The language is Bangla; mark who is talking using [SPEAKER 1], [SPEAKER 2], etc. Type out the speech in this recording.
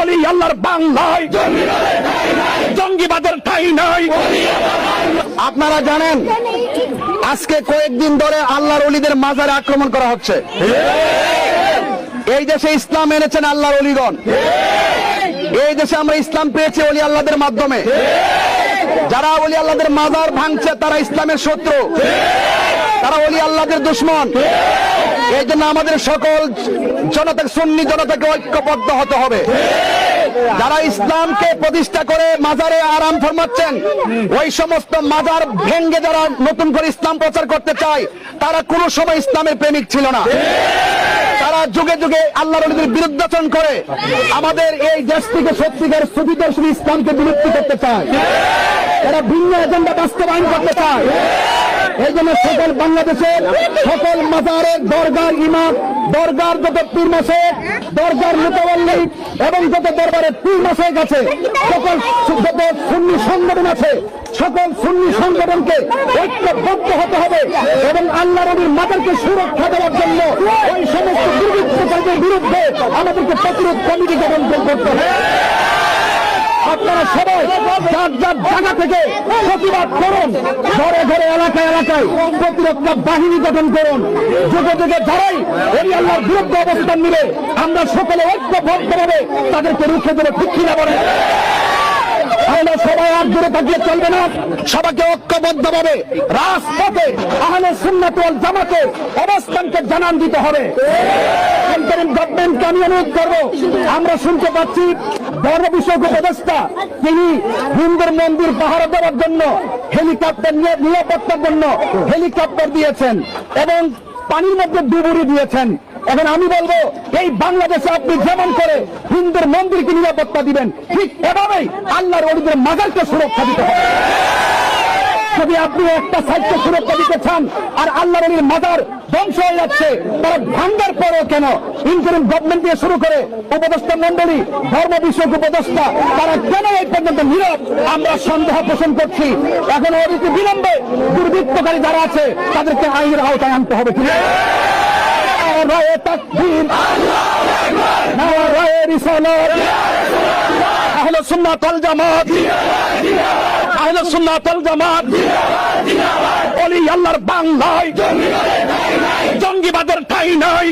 [SPEAKER 1] অলি আল্লাহর বাংলায়। জঙ্গিবাদের ঠাই নাই।
[SPEAKER 2] আপনারা জানেন, আজকে কয়েকদিন ধরে আল্লাহর অলিদের মাজারে আক্রমণ করা হচ্ছে। এই দেশে ইসলাম এনেছেন আল্লাহর অলিগণ এই দেশে আমরা ইসলাম পেয়েছি অলি আল্লাহদের মাধ্যমে। যারা অলি আল্লাহদের মাজার ভাঙছে, তারা ইসলামের শত্রু। তারা অলি আল্লাহদের দুশ্মন। এই জন্য আমাদের সকল জনতা সুন্নি জনতাকে ঐক্যবদ্ধ হতে হবে। যারা ইসলামকে প্রতিষ্ঠা করে মাজারে আরাম ফরমাচ্ছেন, ওই সমস্ত মাজার ভেঙ্গে যারা নতুন করে ইসলাম প্রচার করতে চায়, তারা কোনো সময় ইসলামের প্রেমিক ছিল না। তারা যুগে যুগে আল্লাহ রলিদের বিরুদ্ধাচরণ করে আমাদের এই দেশ থেকে সত্যিকার সুবিধার শুধু ইসলামকে বিলুপ্তি করতে চায়। তারা ভিন্ন এজেন্ডা বাস্তবায়ন করতে চায়। এই জন্য সকল বাংলাদেশের সকল মাজারের দরগার ইমাম, দরগার যত পীর মাসে, দরগার মোতাবল্লি এবং যত দরবারে পীর মাসে গেছে, সকল যত সুন্নি সংগঠন আছে, সকল সুন্নি সংগঠনকে ঐক্যবদ্ধ হতে হবে এবং আল্লাহ রবির মাতারকে সুরক্ষা দেওয়ার জন্য ওই সমস্ত দুর্বৃত্তকারীদের বিরুদ্ধে আমাদেরকে প্রতিরোধ কমিটি গঠন করতে হবে। যার জায়গা থেকে প্রতিবাদ করুন। ঘরে ঘরে এলাকায় এলাকায় প্রতিরক্ষা বাহিনী গঠন করুন। যুগে যুগে যারাই এই বিরুদ্ধে অবস্থান নিবে, আমরা সকলে ঐক্যবদ্ধভাবে তাদেরকে রুখে দেবে, ঠিক কিনা বলে আমরা সবাই আর দূরে থাকলে চলবে না। সবাইকে ঐক্যবদ্ধ ভাবে রাজপথে আহলে সুন্নাত ওয়াল জামাতে অবস্থানকে জানান দিতে হবে। ইন্টারিম আমি অনুরোধ করব? আমরা শুনতে পাচ্ছি ধর্ম বিষয়ক উপদেষ্টা, তিনি হিন্দুর মন্দির পাহারা দেওয়ার জন্য হেলিকপ্টার নিয়ে নিরাপত্তার জন্য হেলিকপ্টার দিয়েছেন এবং পানির মধ্যে ডুবুরি দিয়েছেন। এখন আমি বলব, এই বাংলাদেশে আপনি যেমন করে হিন্দুর মন্দিরকে নিরাপত্তা দিবেন, ঠিক এভাবেই আল্লাহর অলিদের মাজারকে সুরক্ষা দিতে হবে। যদি আপনি একটা সাইডকে সুরক্ষা দিতে চান আর আল্লাহ অলির মাজার ধ্বংস হয়ে যাচ্ছে তারা ভাঙ্গার পরেও কেন? ইন্টারিম গভর্নমেন্ট দিয়ে শুরু করে উপদেষ্টা মন্ডলী ধর্ম বিষয়ক উপদেষ্টা, তারা কেন এই পর্যন্ত নীরব? আমরা সন্দেহ পোষণ করছি। এখন অনীতি বিলম্বে দুর্বৃত্তকারী যারা আছে, তাদেরকে আইনের আওতায় আনতে হবে আছে? নারায়ে তাকবীর, নারায়ে রিসালাত আহলে সুন্নাত ওয়াল জামাত। আহলে সুন্নাত ওয়াল জামাত। অলি আল্লাহর বাংলায়। জঙ্গিবাদের ঠাই নাই।